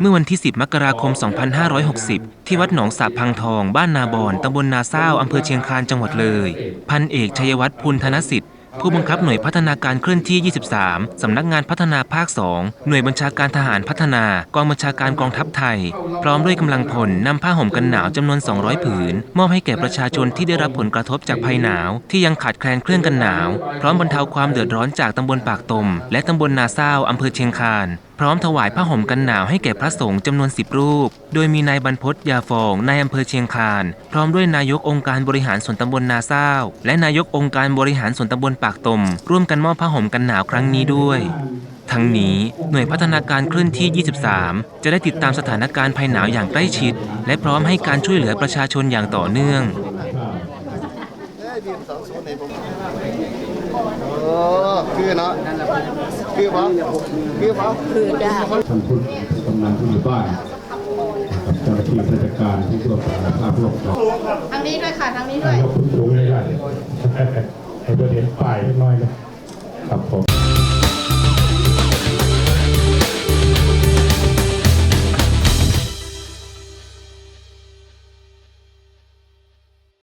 เมื่อวันที่ 10 มกราคม 2560 ที่วัดหนองสาพังทอง บ้านนาบอนตำบลนาเศร้าอำเภอเชียงคานจังหวัดเลย พันเอกชัยวัฒน์พุนธนสิทธิ์ ผู้บังคับหน่วยพัฒนาการเคลื่อนที่ 23 สำนักงานพัฒนาภาค 2 หน่วยบัญชาการทหารพัฒนากองบัญชาการกองทัพไทย พร้อมด้วยกำลังพลนำผ้าห่มกันหนาวจำนวน 200 ผืน มอบให้แก่ประชาชนที่ได้รับผลกระทบจากภัยหนาว ที่ยังขาดแคลนเครื่องกันหนาว พร้อมบรรเทาความเดือดร้อนจากตำบลปากตม และตำบลนาเศร้าอำเภอเชียงคาน ร้อมถวายผ้าห่มกันหนาวให้แก่พระสงฆ์จำนวน10รูป โดยมีนายบรรพตยาฟองนายอำเภอเชียงคาน พร้อมด้วยนายกองค์การบริหารส่วนตำบลนาเศร้าและนายกองค์การบริหารส่วนตำบลปากตม ร่วมกันมอบผ้าห่มกันหนาวครั้งนี้ด้วยทั้งนี้หน่วยพัฒนาการเคลื่อนที่ 23 จะได้ติดตามสถานการณ์ภัยหนาวอย่างใกล้ชิด และพร้อมให้การช่วยเหลือประชาชนอย่างต่อเนื่องโอ้คือเนาะ คือปะคือปะคือจ้าท่านผู้กำนันผู้ใหญ่บ้านกับเจ้าหน้าที่ราชการที่ร่วมกันภาพร่วมกันทางนี้ด้วยค่ะทางนี้ด้วยยกคุณสูงเลยได้ให้เพื่อนเห็นป้ายเล็กน้อยนะครับผม